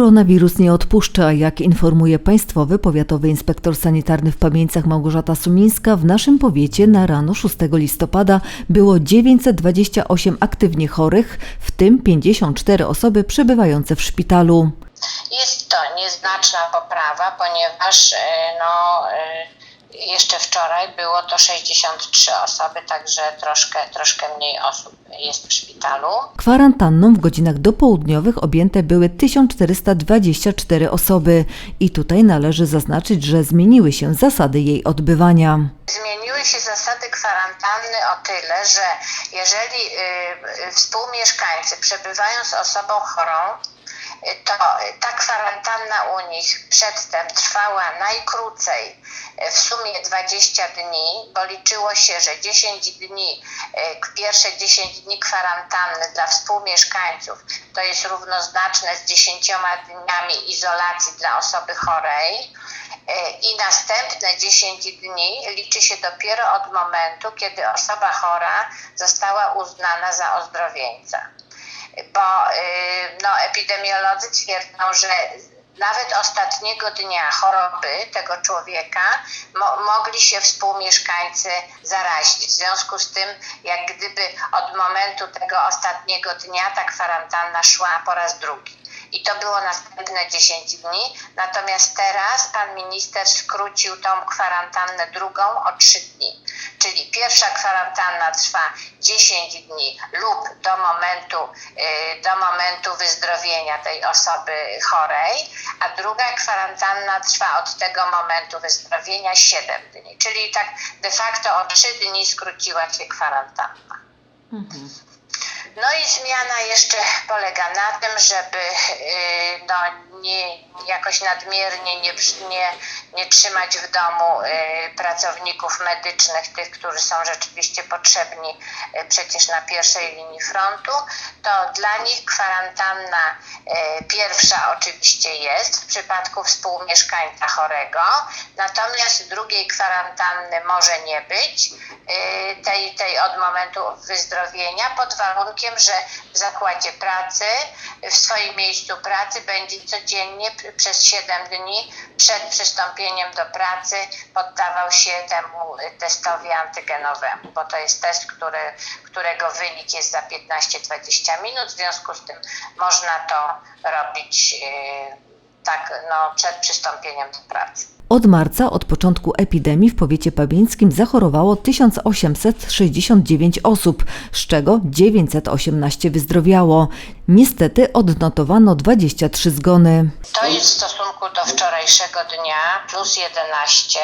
Koronawirus nie odpuszcza. Jak informuje Państwowy Powiatowy Inspektor Sanitarny w Pamieńcach Małgorzata Sumińska, w naszym powiecie na rano 6 listopada było 928 aktywnie chorych, w tym 54 osoby przebywające w szpitalu. Jest to nieznaczna poprawa, ponieważ e, no, e, jeszcze wczoraj było to 63 osoby, także troszkę, troszkę mniej osób jest w szpitalu. Kwarantanną w godzinach dopołudniowych objęte były 1424 osoby i tutaj należy zaznaczyć, że zmieniły się zasady jej odbywania. Zmieniły się zasady kwarantanny o tyle, że jeżeli y, y, współmieszkańcy przebywają z osobą chorą, to ta kwarantanna u nich przedtem trwała najkrócej y, w sumie 20 dni, bo liczyło się, że 10 dni, y, pierwsze 10 dni kwarantanny dla współmieszkańców to jest równoznaczne z 10 dniami izolacji dla osoby chorej. E, i następne 10 dni liczy się dopiero od momentu, kiedy osoba chora została uznana za ozdrowieńca. Bo y, no, epidemiolodzy twierdzą, że nawet ostatniego dnia choroby tego człowieka mo- mogli się współmieszkańcy zarazić. W związku z tym, jak gdyby od momentu tego ostatniego dnia ta kwarantanna szła po raz drugi. I to było następne 10 dni. Natomiast teraz pan minister skrócił tą kwarantannę drugą o 3 dni. Czyli pierwsza kwarantanna trwa 10 dni lub do momentu, y, do momentu wyzdrowienia tej osoby chorej, a druga kwarantanna trwa od tego momentu wyzdrowienia 7 dni. Czyli tak de facto o 3 dni skróciła się kwarantanna. No i zmiana jeszcze polega na tym, żeby y, no, nie, jakoś nadmiernie nie, nie, nie trzymać w domu y, pracowników medycznych, tych, którzy są rzeczywiście potrzebni y, przecież na pierwszej linii frontu, to dla nich kwarantanna pierwsza oczywiście jest w przypadku współmieszkańca chorego, natomiast drugiej kwarantanny może nie być, tej, tej od momentu wyzdrowienia, pod warunkiem, że w zakładzie pracy, w swoim miejscu pracy będzie codziennie przez 7 dni przed przystąpieniem do pracy poddawał się temu testowi antygenowemu, bo to jest test, który, którego wynik jest za 15-20 minut, w związku z tym można to robić y, tak no, przed przystąpieniem do pracy. Od marca, od początku epidemii w powiecie pabieńskim zachorowało 1869 osób, z czego 918 wyzdrowiało. Niestety odnotowano 23 zgony. To jest w stosunku do wczorajszego dnia plus 11,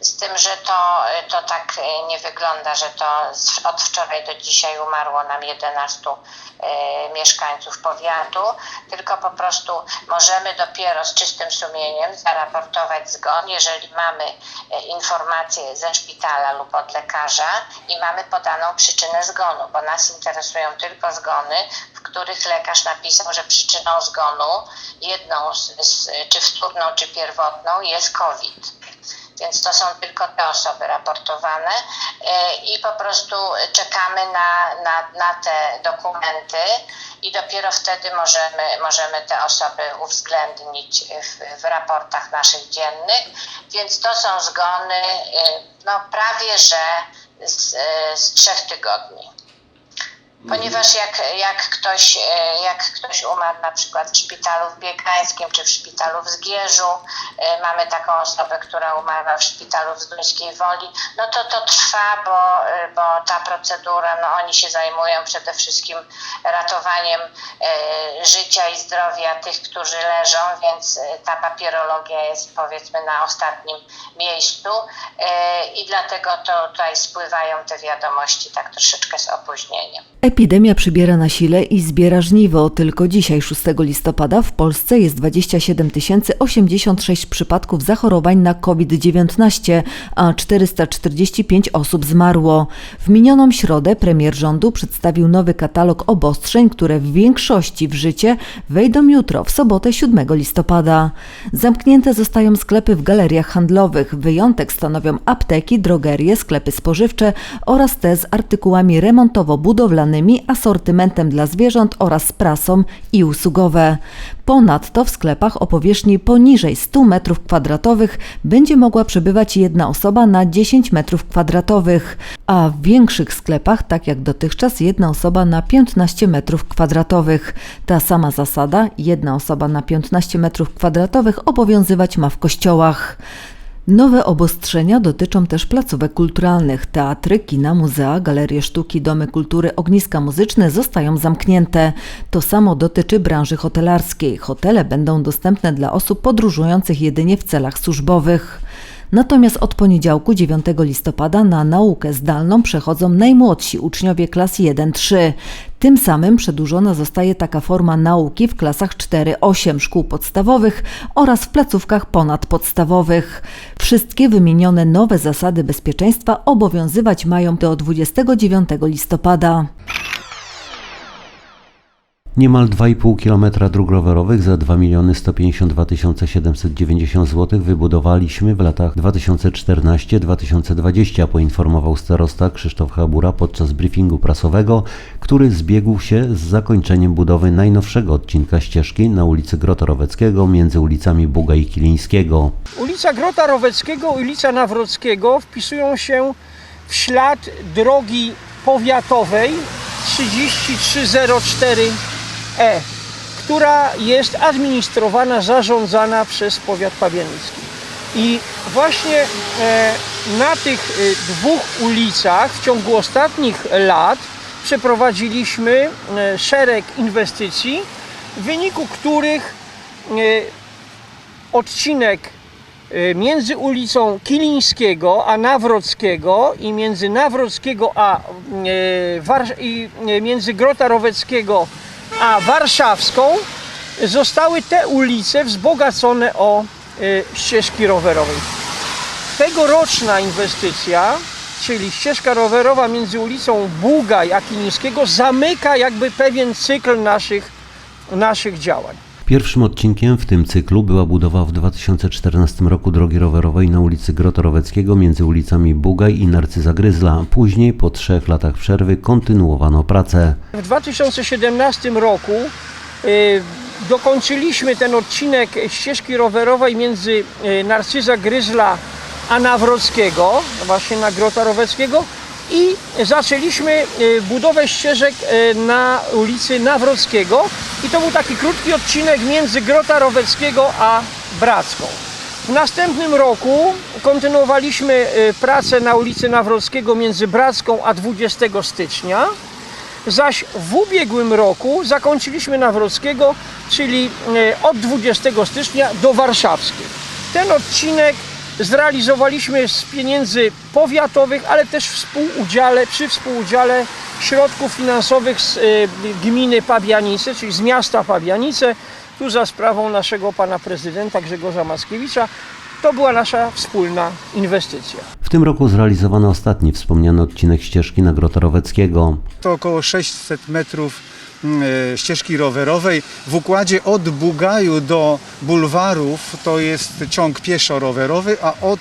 z tym, że to, to tak nie wygląda, że to od wczoraj do dzisiaj umarło nam 11 e, mieszkańców powiatu, tylko po prostu możemy dopiero z czystym sumieniem zaraportować zgon, jeżeli mamy e, informację ze szpitala lub od lekarza i mamy podaną przyczynę zgonu, bo nas interesują tylko zgony, których lekarz napisał, że przyczyną zgonu, jedną z, z, czy wtórną, czy pierwotną jest COVID. Więc to są tylko te osoby raportowane e, i po prostu czekamy na, na, na te dokumenty i dopiero wtedy możemy, możemy te osoby uwzględnić w, w raportach naszych dziennych. Więc to są zgony e, no, prawie że z, e, z trzech tygodni. Ponieważ jak, jak, ktoś, e, jak ktoś umarł na przykład w szpitalu w Biegańskim czy w szpitalu w Zgierzu, e, mamy taką osobę, która umarła w szpitalu w Zduńskiej Woli, no to to trwa, bo, e, bo ta procedura, no oni się zajmują przede wszystkim ratowaniem życia i zdrowia tych, którzy leżą, więc ta papierologia jest powiedzmy na ostatnim miejscu i dlatego to tutaj spływają te wiadomości tak troszeczkę z opóźnieniem. Epidemia przybiera na sile i zbiera żniwo. Tylko dzisiaj, 6 listopada, w Polsce jest 27 086 przypadków zachorowań na COVID-19, a 445 osób zmarło. W minioną środę premier rządu przedstawił nowy katalog obostrzeń, które w większości w życie wejdą jutro, w sobotę 7 listopada. Zamknięte zostają sklepy w galeriach handlowych. Wyjątek stanowią apteki, drogerie, sklepy spożywcze oraz te z artykułami remontowo-budowlanymi towarami, asortymentem dla zwierząt oraz prasą i usługowe. Ponadto w sklepach o powierzchni poniżej 100 m2 będzie mogła przebywać jedna osoba na 10 m2, a w większych sklepach, tak jak dotychczas, jedna osoba na 15 m2. Ta sama zasada, jedna osoba na 15 m2 obowiązywać ma w kościołach. Nowe obostrzenia dotyczą też placówek kulturalnych. Teatry, kina, muzea, galerie sztuki, domy kultury, ogniska muzyczne zostają zamknięte. To samo dotyczy branży hotelarskiej. Hotele będą dostępne dla osób podróżujących jedynie w celach służbowych. Natomiast od poniedziałku 9 listopada na naukę zdalną przechodzą najmłodsi uczniowie klas 1-3. Tym samym przedłużona zostaje taka forma nauki w klasach 4-8 szkół podstawowych oraz w placówkach ponadpodstawowych. Wszystkie wymienione nowe zasady bezpieczeństwa obowiązywać mają do 29 listopada. Niemal 2,5 km dróg rowerowych za 2 152 790 zł wybudowaliśmy w latach 2014-2020, poinformował starosta Krzysztof Habura podczas briefingu prasowego, który zbiegł się z zakończeniem budowy najnowszego odcinka ścieżki na ulicy Grota Roweckiego między ulicami Buga i Kilińskiego. Ulica Grota Roweckiego i ulica Nawrockiego wpisują się w ślad drogi powiatowej 3304E, która jest administrowana, zarządzana przez powiat pabianicki. I właśnie e, na tych e, dwóch ulicach w ciągu ostatnich lat przeprowadziliśmy e, szereg inwestycji, w wyniku których e, odcinek między ulicą Kilińskiego a Nawrockiego i między Nawrockiego a i między Grota Roweckiego a Warszawską zostały te ulice wzbogacone o y, ścieżki rowerowe. Tegoroczna inwestycja, czyli ścieżka rowerowa między ulicą Bugaj a Kilińskiego zamyka jakby pewien cykl naszych, naszych działań. Pierwszym odcinkiem w tym cyklu była budowa w 2014 roku drogi rowerowej na ulicy Grota Roweckiego między ulicami Bugaj i Narcyza Gryzla. Później, po trzech latach przerwy, kontynuowano pracę. W 2017 roku y, dokończyliśmy ten odcinek ścieżki rowerowej między y, Narcyza Gryzla a Nawrockiego, właśnie na Grota Roweckiego i zaczęliśmy y, budowę ścieżek y, na ulicy Nawrockiego i to był taki krótki odcinek między Grota Roweckiego a Bracką. W następnym roku kontynuowaliśmy y, pracę na ulicy Nawrockiego między Bracką a 20 stycznia. Zaś w ubiegłym roku zakończyliśmy Nawrockiego, czyli od 20 stycznia do Warszawskiej. Ten odcinek zrealizowaliśmy z pieniędzy powiatowych, ale też współudziale, przy współudziale środków finansowych z e, gminy Pabianice, czyli z miasta Pabianice, tu za sprawą naszego pana prezydenta Grzegorza Mackiewicza. To była nasza wspólna inwestycja. W tym roku zrealizowano ostatni wspomniany odcinek ścieżki na Grota Roweckiego. To około 600 metrów ścieżki rowerowej. W układzie od Bugaju do bulwarów to jest ciąg pieszo-rowerowy, a od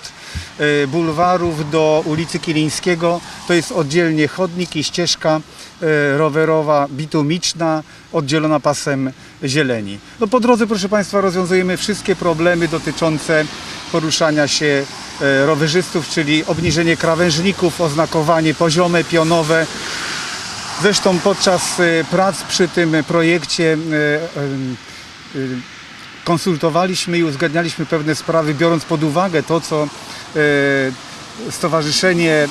e, bulwarów do ulicy Kilińskiego to jest oddzielnie chodnik i ścieżka e, rowerowa bitumiczna oddzielona pasem zieleni. No po drodze, proszę Państwa, rozwiązujemy wszystkie problemy dotyczące poruszania się e, rowerzystów, czyli obniżenie krawężników, oznakowanie poziome, pionowe, Zresztą podczas e, prac przy tym projekcie e, e, konsultowaliśmy i uzgadnialiśmy pewne sprawy, biorąc pod uwagę to, co Stowarzyszenie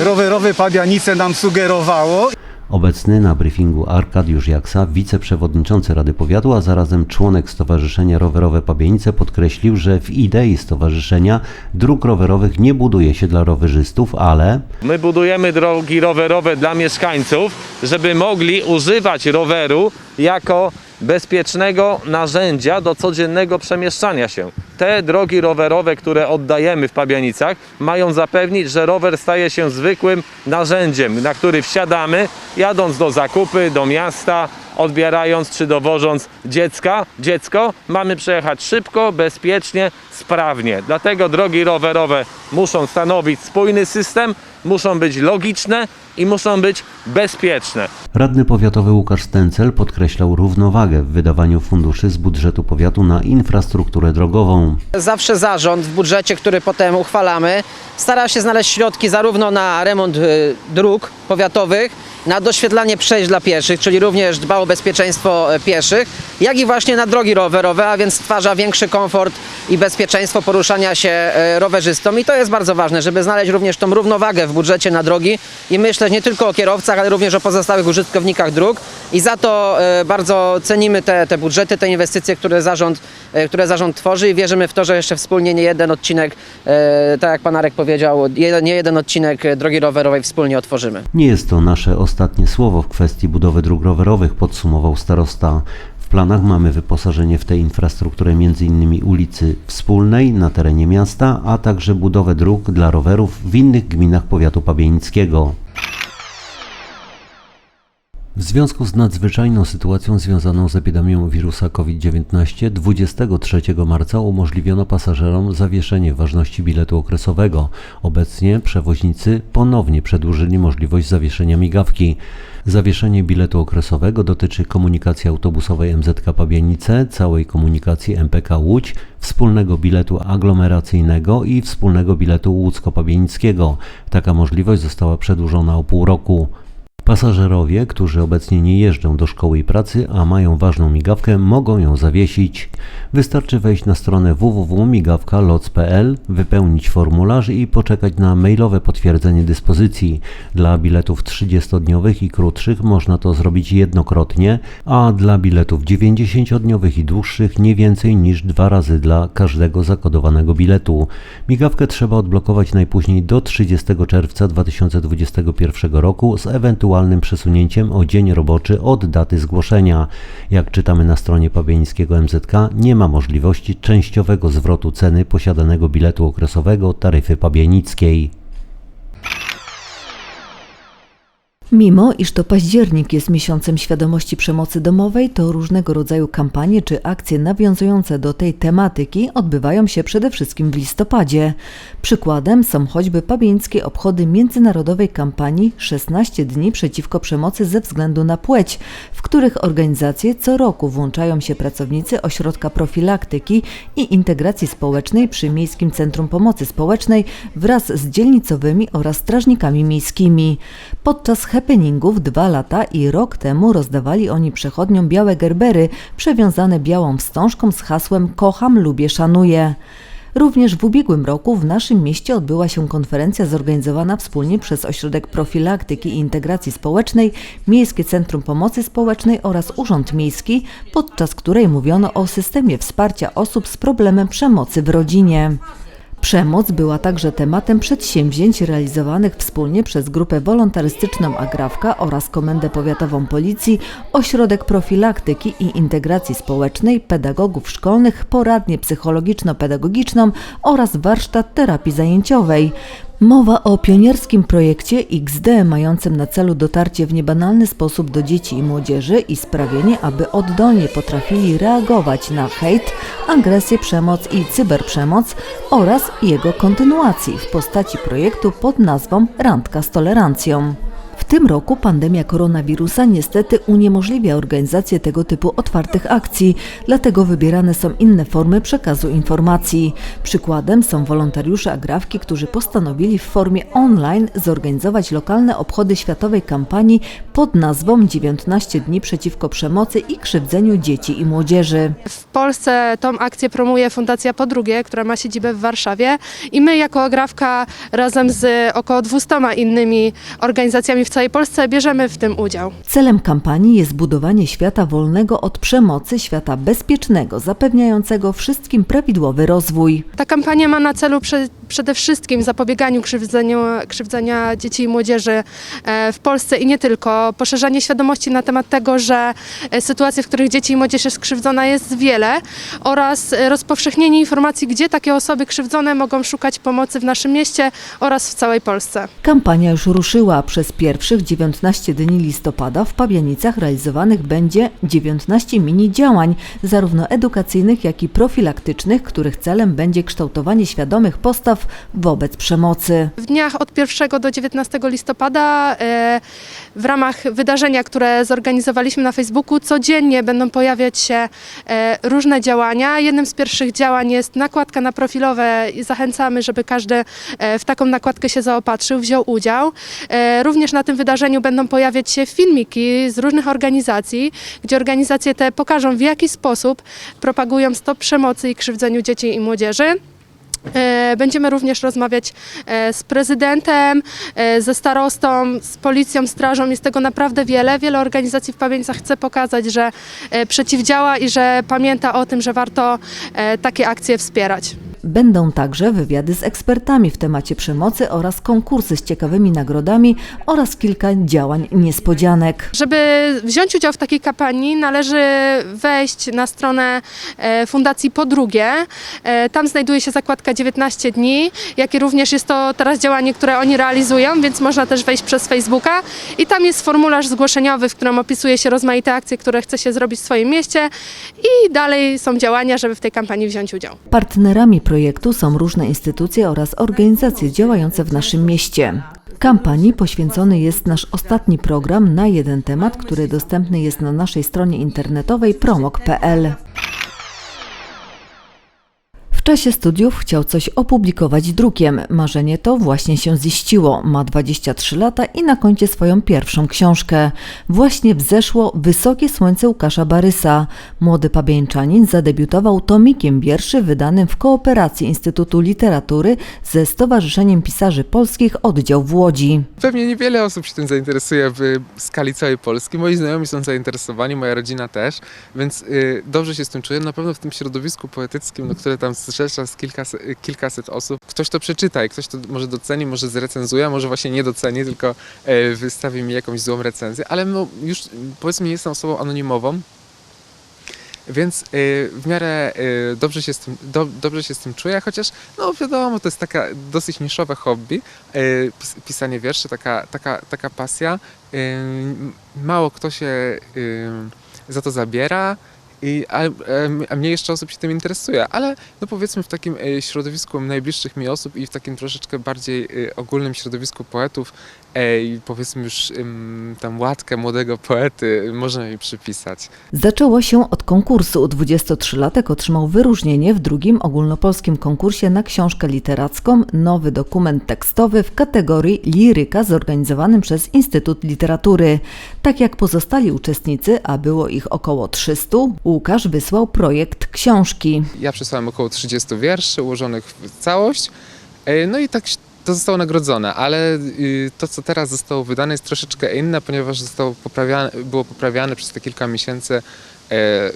Rowerowe Pabianice nam sugerowało. Obecny na briefingu Arkadiusz Jaksa, wiceprzewodniczący Rady Powiatu, a zarazem członek Stowarzyszenia Rowerowe Pabianice podkreślił, że w idei stowarzyszenia dróg rowerowych nie buduje się dla rowerzystów, ale My budujemy drogi rowerowe dla mieszkańców, żeby mogli używać roweru jako bezpiecznego narzędzia do codziennego przemieszczania się. Te drogi rowerowe, które oddajemy w Pabianicach, mają zapewnić, że rower staje się zwykłym narzędziem, na który wsiadamy, jadąc do zakupy, do miasta, odbierając czy dowożąc dziecka, dziecko, mamy przejechać szybko, bezpiecznie, sprawnie. Dlatego drogi rowerowe muszą stanowić spójny system, muszą być logiczne i muszą być bezpieczne. Radny powiatowy Łukasz Stencel podkreślał równowagę w wydawaniu funduszy z budżetu powiatu na infrastrukturę drogową. Zawsze zarząd w budżecie, który potem uchwalamy, stara się znaleźć środki zarówno na remont y, dróg powiatowych, na doświetlanie przejść dla pieszych, czyli również dba o bezpieczeństwo e, pieszych, jak i właśnie na drogi rowerowe, a więc stwarza większy komfort i bezpieczeństwo poruszania się e, rowerzystom. I to jest bardzo ważne, żeby znaleźć również tą równowagę w budżecie na drogi i myśleć nie tylko o kierowcach, ale również o pozostałych użytkownikach dróg. I za to e, bardzo cenimy te, te budżety, te inwestycje, które zarząd, które zarząd tworzy i wierzymy w to, że jeszcze wspólnie nie jeden odcinek, tak jak pan Arek powiedział, nie jeden odcinek drogi rowerowej wspólnie otworzymy. Nie jest to nasze ostatnie słowo w kwestii budowy dróg rowerowych, podsumował starosta. W planach mamy wyposażenie w tę infrastrukturę m.in. ulicy Wspólnej na terenie miasta, a także budowę dróg dla rowerów w innych gminach powiatu pabienickiego. W związku z nadzwyczajną sytuacją związaną z epidemią wirusa COVID-19 23 marca umożliwiono pasażerom zawieszenie ważności biletu okresowego. Obecnie przewoźnicy ponownie przedłużyli możliwość zawieszenia migawki. Zawieszenie biletu okresowego dotyczy komunikacji autobusowej MZK Pabianice, całej komunikacji MPK Łódź, wspólnego biletu aglomeracyjnego i wspólnego biletu łódzko-pabienickiego. Taka możliwość została przedłużona o pół roku. Pasażerowie, którzy obecnie nie jeżdżą do szkoły i pracy, a mają ważną migawkę, mogą ją zawiesić. Wystarczy wejść na stronę www.migawka.loc.pl, wypełnić formularz i poczekać na mailowe potwierdzenie dyspozycji. Dla biletów 30-dniowych i krótszych można to zrobić jednokrotnie, a dla biletów 90-dniowych i dłuższych nie więcej niż dwa razy dla każdego zakodowanego biletu. Migawkę trzeba odblokować najpóźniej do 30 czerwca 2021 roku z ewentualnym przesunięciem o dzień roboczy od daty zgłoszenia. Jak czytamy na stronie pabienickiego MZK, nie ma możliwości częściowego zwrotu ceny posiadanego biletu okresowego taryfy pabienickiej. Mimo iż to październik jest miesiącem świadomości przemocy domowej, to różnego rodzaju kampanie czy akcje nawiązujące do tej tematyki odbywają się przede wszystkim w listopadzie. Przykładem są choćby pabieńskie obchody międzynarodowej kampanii 16 dni przeciwko przemocy ze względu na płeć, w których organizacje co roku włączają się pracownicy Ośrodka Profilaktyki i Integracji Społecznej przy Miejskim Centrum Pomocy Społecznej wraz z dzielnicowymi oraz strażnikami miejskimi. Podczas happeningów dwa lata i rok temu rozdawali oni przechodniom białe gerbery przewiązane białą wstążką z hasłem Kocham, lubię, szanuję. Również w ubiegłym roku w naszym mieście odbyła się konferencja zorganizowana wspólnie przez Ośrodek Profilaktyki i Integracji Społecznej, Miejskie Centrum Pomocy Społecznej oraz Urząd Miejski, podczas której mówiono o systemie wsparcia osób z problemem przemocy w rodzinie. Przemoc była także tematem przedsięwzięć realizowanych wspólnie przez grupę wolontarystyczną Agrawka oraz Komendę Powiatową Policji, Ośrodek Profilaktyki i Integracji Społecznej, pedagogów szkolnych, poradnię psychologiczno-pedagogiczną oraz warsztat terapii zajęciowej. Mowa o pionierskim projekcie XD mającym na celu dotarcie w niebanalny sposób do dzieci i młodzieży i sprawienie, aby oddolnie potrafili reagować na hejt, agresję, przemoc i cyberprzemoc oraz jego kontynuacji w postaci projektu pod nazwą Randka z tolerancją. W tym roku pandemia koronawirusa niestety uniemożliwia organizację tego typu otwartych akcji, dlatego wybierane są inne formy przekazu informacji. Przykładem są wolontariusze Agrawki, którzy postanowili w formie online zorganizować lokalne obchody światowej kampanii pod nazwą 19 dni przeciwko przemocy i krzywdzeniu dzieci i młodzieży. W Polsce tą akcję promuje Fundacja Podrugie, która ma siedzibę w Warszawie i my jako Agrawka razem z około 200 innymi organizacjami w całej Polsce bierzemy w tym udział. Celem kampanii jest budowanie świata wolnego od przemocy, świata bezpiecznego, zapewniającego wszystkim prawidłowy rozwój. Ta kampania ma na celu przede przede wszystkim zapobieganiu krzywdzeniu, krzywdzenia dzieci i młodzieży e, w Polsce i nie tylko. Poszerzanie świadomości na temat tego, że e, sytuacji, w których dzieci i młodzież jest krzywdzona jest wiele oraz e, rozpowszechnienie informacji, gdzie takie osoby krzywdzone mogą szukać pomocy w naszym mieście oraz w całej Polsce. Kampania już ruszyła. Przez pierwszych 19 dni listopada w Pabianicach realizowanych będzie 19 mini działań, zarówno edukacyjnych, jak i profilaktycznych, których celem będzie kształtowanie świadomych postaw wobec przemocy. W dniach od 1 do 19 listopada e, w ramach wydarzenia, które zorganizowaliśmy na Facebooku, codziennie będą pojawiać się e, różne działania. Jednym z pierwszych działań jest nakładka na profilowe i zachęcamy, żeby każdy e, w taką nakładkę się zaopatrzył, wziął udział. Również na tym wydarzeniu będą pojawiać się filmiki z różnych organizacji, gdzie organizacje te pokażą w jaki sposób propagują stop przemocy i krzywdzeniu dzieci i młodzieży. E, Będziemy również rozmawiać e, z prezydentem, e, ze starostą, z policją, strażą. Jest tego naprawdę wiele. Wiele organizacji w Pamięcach chce pokazać, że przeciwdziała i że pamięta o tym, że warto takie akcje wspierać. Będą także wywiady z ekspertami w temacie przemocy oraz konkursy z ciekawymi nagrodami oraz kilka działań niespodzianek. Żeby wziąć udział w takiej kampanii, należy wejść na stronę e, Fundacji Po Drugie. E, Tam znajduje się zakładka 19 dni, jak i również jest to teraz działanie, które oni realizują, więc można też wejść przez Facebooka. I tam jest formularz zgłoszeniowy, w którym opisuje się rozmaite akcje, które chce się zrobić w swoim mieście i dalej są działania, żeby w tej kampanii wziąć udział. Partnerami projektu są różne instytucje oraz organizacje działające w naszym mieście. Kampanii poświęcony jest nasz ostatni program na jeden temat, który dostępny jest na naszej stronie internetowej promok.pl. Czasie studiów chciał coś opublikować drukiem. Marzenie to właśnie się ziściło. Ma 23 lata i na koncie swoją pierwszą książkę. Właśnie wzeszło Wysokie Słońce Łukasza Barysa. Młody pabieńczanin zadebiutował tomikiem wierszy wydanym w kooperacji Instytutu Literatury ze Stowarzyszeniem Pisarzy Polskich Oddział w Łodzi. Pewnie niewiele osób się tym zainteresuje w skali całej Polski. Moi znajomi są zainteresowani, moja rodzina też, więc y, dobrze się z tym czuję. Na pewno w tym środowisku poetyckim, no, które tam zrzesza z kilkaset, kilkaset osób, ktoś to przeczyta i ktoś to może doceni, może zrecenzuje, a może właśnie nie doceni, tylko e, wystawi mi jakąś złą recenzję, ale no, już powiedzmy jestem osobą anonimową, więc y, w miarę y, dobrze, się z tym, do, dobrze się z tym czuję, chociaż no wiadomo, to jest taka dosyć niszowe hobby, pis, pisanie wierszy, taka, taka, taka pasja. Mało kto się za to zabiera. I, a, a mnie jeszcze osób się tym interesuje, ale no powiedzmy w takim e, środowisku najbliższych mi osób i w takim troszeczkę bardziej e, ogólnym środowisku poetów e, i powiedzmy już tam łatkę młodego poety można mi przypisać. Zaczęło się od konkursu. 23-latek otrzymał wyróżnienie w drugim ogólnopolskim konkursie na książkę literacką Nowy dokument tekstowy w kategorii liryka zorganizowanym przez Instytut Literatury. Tak jak pozostali uczestnicy, a było ich około 300, Łukasz wysłał projekt książki. Ja przesłałem około 30 wierszy ułożonych w całość. E, No i tak to zostało nagrodzone, ale y, to, co teraz zostało wydane, jest troszeczkę inne, ponieważ zostało poprawiane, było poprawiane przez te kilka miesięcy e,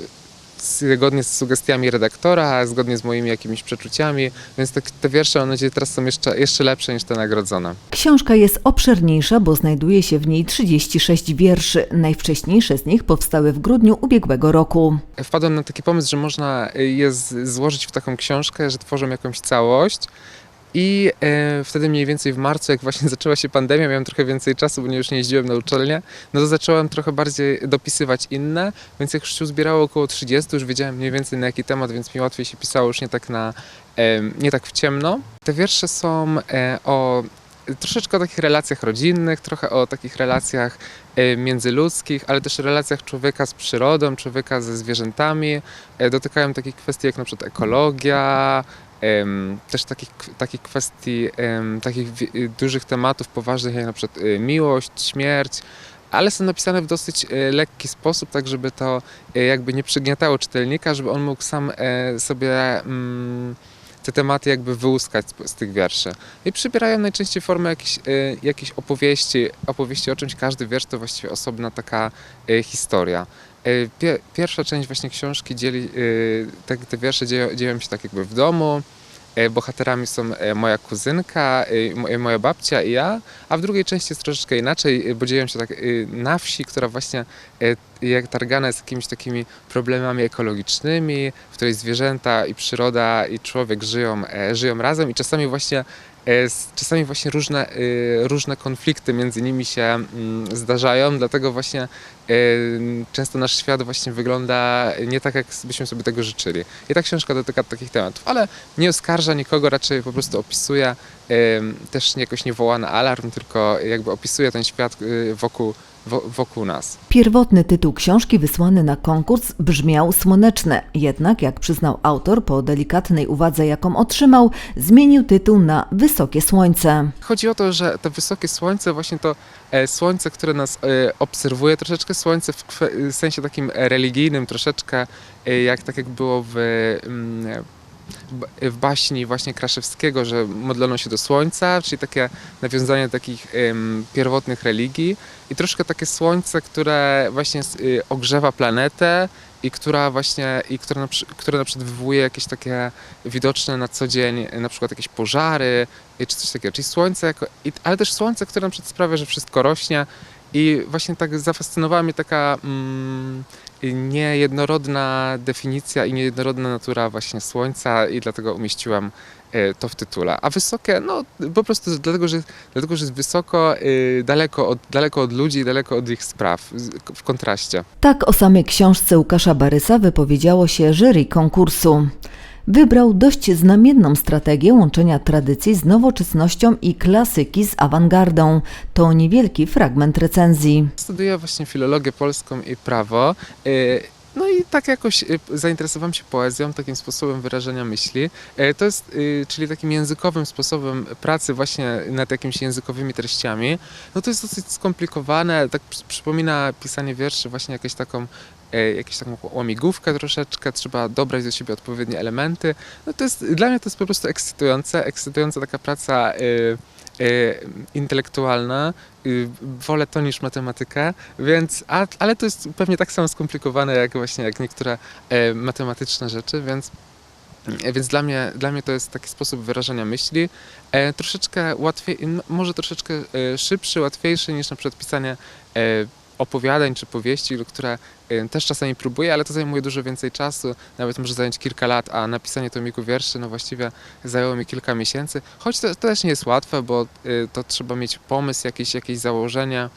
zgodnie z sugestiami redaktora, zgodnie z moimi jakimiś przeczuciami, więc te, te wiersze, mam nadzieję, teraz są jeszcze, jeszcze lepsze niż te nagrodzone. Książka jest obszerniejsza, bo znajduje się w niej 36 wierszy. Najwcześniejsze z nich powstały w grudniu ubiegłego roku. wpadłem na taki pomysł, że można je złożyć w taką książkę, że tworzą jakąś całość. I e, wtedy mniej więcej w marcu, jak właśnie zaczęła się pandemia, miałem trochę więcej czasu, bo już nie jeździłem na uczelnię, no to zacząłem trochę bardziej dopisywać inne, więc jak już się uzbierało około 30, już wiedziałem mniej więcej na jaki temat, więc mi łatwiej się pisało już nie tak na, e, nie tak w ciemno. Te wiersze są e, o troszeczkę o takich relacjach rodzinnych, trochę o takich relacjach e, międzyludzkich, ale też relacjach człowieka z przyrodą, człowieka ze zwierzętami. E, Dotykają takich kwestii jak na przykład ekologia, też takich, takich kwestii, takich y, dużych tematów poważnych jak na przykład y, miłość, śmierć, ale są napisane w dosyć e, lekki sposób, tak żeby to jakby nie przygniatało czytelnika, żeby on mógł sam e, sobie mm, te tematy jakby wyłuskać z, tych wierszy. I przybierają najczęściej formę jakiejś, e, jakiejś opowieści, opowieści o czymś. Każdy wiersz to właściwie osobna taka historia. E, Pie, pierwsza część właśnie książki dzieli, e, te, wiersze dzieją, dzieją się tak jakby w domu. e, bohaterami są moja kuzynka, mo- moja babcia i ja, a w drugiej części jest troszeczkę inaczej, bo dzieją się tak na wsi, która właśnie jak targana jest jakimiś takimi problemami ekologicznymi, w której zwierzęta i przyroda i człowiek żyją, żyją razem i czasami właśnie czasami właśnie różne, e, różne konflikty między nimi się mm, zdarzają, dlatego właśnie e, często nasz świat właśnie wygląda nie tak, jak byśmy sobie tego życzyli. I ta książka dotyka takich tematów, ale nie oskarża nikogo, raczej po prostu opisuje, e, też jakoś nie woła na alarm, tylko jakby opisuje ten świat e, wokół, wo- wokół nas. Pierwotny tytuł książki wysłany na konkurs brzmiał Słoneczne, jednak jak przyznał autor po delikatnej uwadze jaką otrzymał, zmienił tytuł na Wysokie Słońce. Chodzi o to, że to wysokie słońce, właśnie to e, słońce, które nas e, obserwuje, troszeczkę słońce w, sensie takim religijnym, troszeczkę e, jak tak jak było w, mm, w baśni właśnie Kraszewskiego, że modlono się do słońca, czyli takie nawiązanie do takich em, pierwotnych religii i troszkę takie słońce, które właśnie y, ogrzewa planetę i która właśnie, i która na, które na przykład wywołuje jakieś takie widoczne na co dzień, na przykład jakieś pożary, y, czy coś takiego. Czyli słońce, jako, i, ale też słońce, które na przykład sprawia, że wszystko rośnie. I właśnie tak zafascynowała mnie taka mm, niejednorodna definicja i niejednorodna natura właśnie słońca i dlatego umieściłam e, to w tytule. A wysokie, no po prostu dlatego, że, dlatego, że jest wysoko, y, daleko, od, daleko od ludzi, daleko od ich spraw, w kontraście. Tak o samej książce Łukasza Barysa wypowiedziało się jury konkursu. Wybrał dość znamienną strategię łączenia tradycji z nowoczesnością i klasyki z awangardą. To niewielki fragment recenzji. Studiuję właśnie filologię polską i prawo. y, No i tak jakoś y, zainteresowałem się poezją, takim sposobem wyrażania myśli. Y, To jest, czyli takim językowym sposobem pracy właśnie nad jakimiś językowymi treściami. No to jest dosyć skomplikowane, tak przy- przypomina pisanie wierszy właśnie jakąś taką jakąś taką łamigłówkę troszeczkę, trzeba dobrać do siebie odpowiednie elementy. No to jest, dla mnie to jest po prostu ekscytujące, ekscytująca taka praca y, y, intelektualna. Y, wolę to niż matematykę, więc, a, ale to jest pewnie tak samo skomplikowane jak właśnie jak niektóre e, matematyczne rzeczy, więc E, Więc dla mnie, dla mnie to jest taki sposób wyrażania myśli. E, troszeczkę łatwiej, może troszeczkę e, szybszy, łatwiejszy niż na przykład pisanie e, opowiadań czy powieści, które też czasami próbuję, ale to zajmuje dużo więcej czasu, nawet może zająć kilka lat, a napisanie tomiku wierszy no właściwie zajęło mi kilka miesięcy, choć to, to też nie jest łatwe, bo e, to trzeba mieć pomysł, jakieś, jakieś założenia,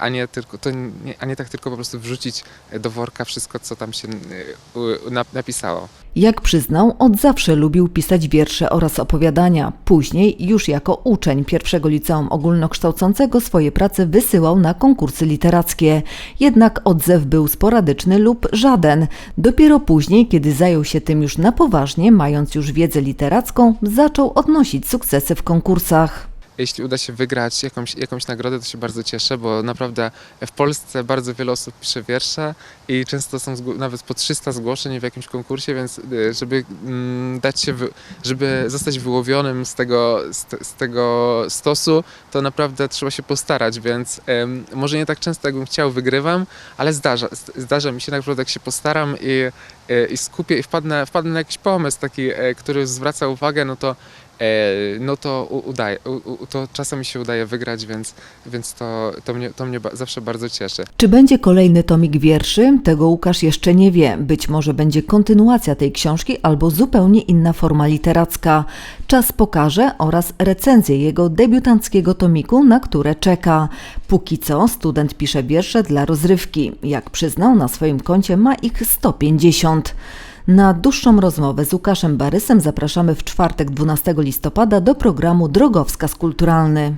a nie, tylko, to nie, a nie tak tylko po prostu wrzucić do worka wszystko, co tam się e, napisało. Jak przyznał, od zawsze lubił pisać wiersze oraz opowiadania. Później, już jako uczeń pierwszego liceum ogólnokształcącego, swoje prace wysyłał na konkursy literackie. Jednak odzew był sporadyczny lub żaden. Dopiero później, kiedy zajął się tym już na poważnie, mając już wiedzę literacką, zaczął odnosić sukcesy w konkursach. Jeśli uda się wygrać jakąś, jakąś nagrodę, to się bardzo cieszę, bo naprawdę w Polsce bardzo wiele osób pisze wiersze i często są nawet po 300 zgłoszeń w jakimś konkursie, więc y, żeby mm, dać się, żeby zostać wyłowionym z tego, z, te- z tego stosu, to naprawdę trzeba się postarać, więc może nie tak często, jakbym chciał, wygrywam, ale zdarza, zdarza mi się naprawdę, jak się postaram i, i skupię i wpadnę, wpadnę na jakiś pomysł taki, e, który zwraca uwagę, no to e, no to udaje, to czasem mi się udaje wygrać, więc, więc to, to mnie, to mnie zawsze bardzo cieszy. Czy będzie kolejny tomik wierszy? Tego Łukasz jeszcze nie wie. Być może będzie kontynuacja tej książki albo zupełnie inna forma literacka. Czas pokaże oraz recenzję jego debiutanckiego tomiku, na które czeka. Póki co student pisze wiersze dla rozrywki. Jak przyznał, na swoim koncie ma ich 150. Na dłuższą rozmowę z Łukaszem Barysem zapraszamy w czwartek 12 listopada do programu Drogowskaz Kulturalny.